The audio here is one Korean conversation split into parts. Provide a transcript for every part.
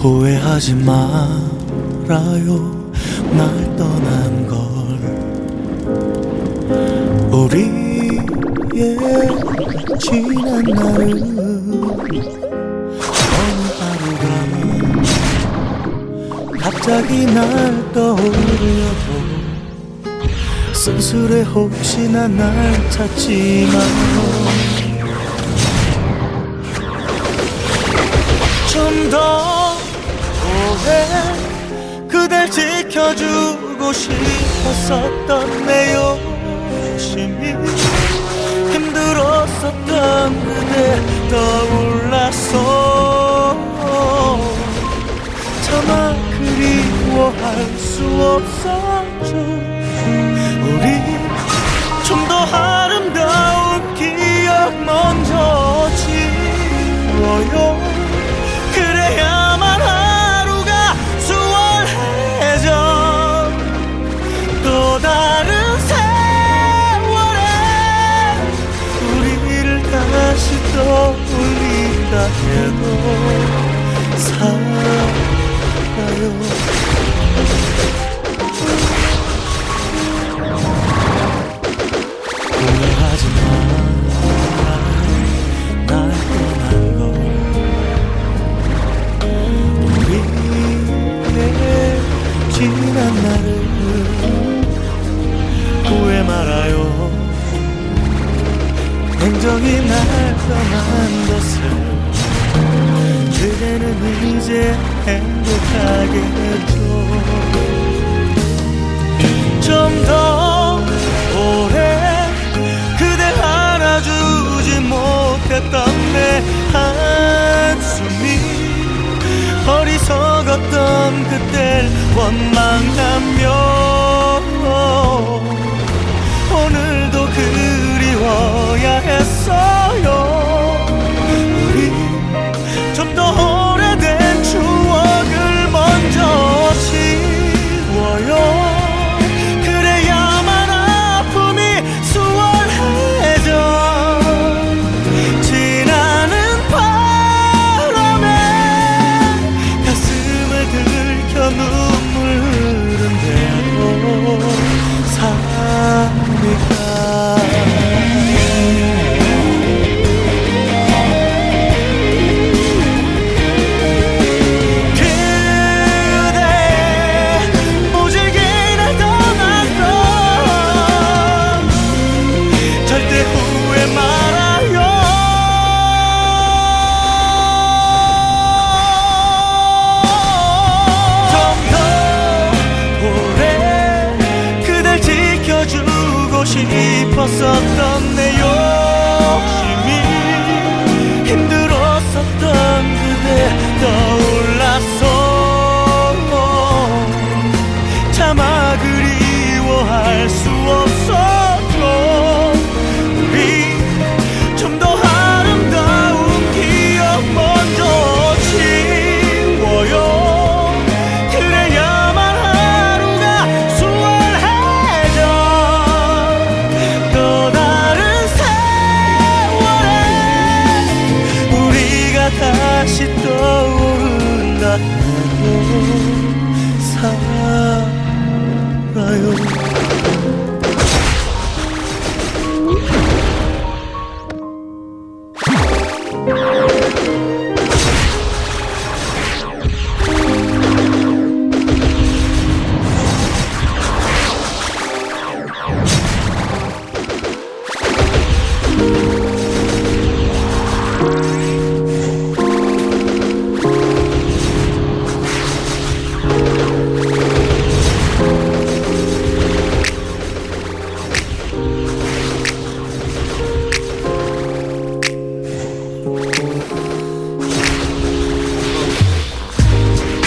후회하지 말아요 날 떠난 걸 우리의 지난 날은 어느 하루가 갑자기 날 떠올려도 쓸쓸해 혹시나 날 찾지만 좀더 오래 그댈 지켜주고 싶었었던 내 욕심이 힘들었었던 그대 떠올랐어 차마 그리워할 수 없었죠. 우리 좀 더 아름다운 기억 먼저 지워요 해도 살아요. 지난 날을 후회 말아요. 냉정히 날 떠난 것을 그대는 이제 행복하겠죠 좀더 오래 그댈 안아주지 못했던 내 한숨이 어리석었던 그댈 원망하며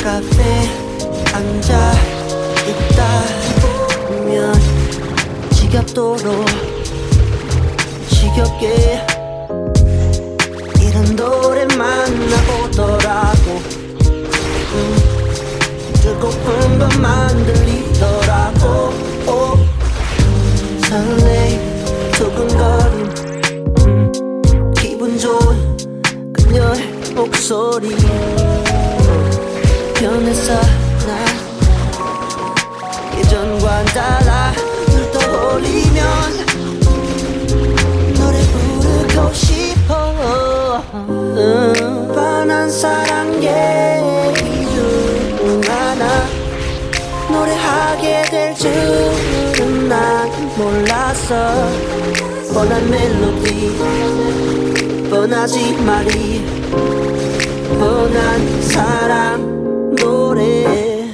카페 앉아 있다 지겹도록 지겹게 이런 노래만 나오더라고 음, 뜨거운 것만 들리더라고 오, 설레 두근거림 음, 기분 좋은 그녀의 목소리 될 줄은 난 몰랐어 뻔한 멜로디 뻔하지 말이 뻔한 사랑 노래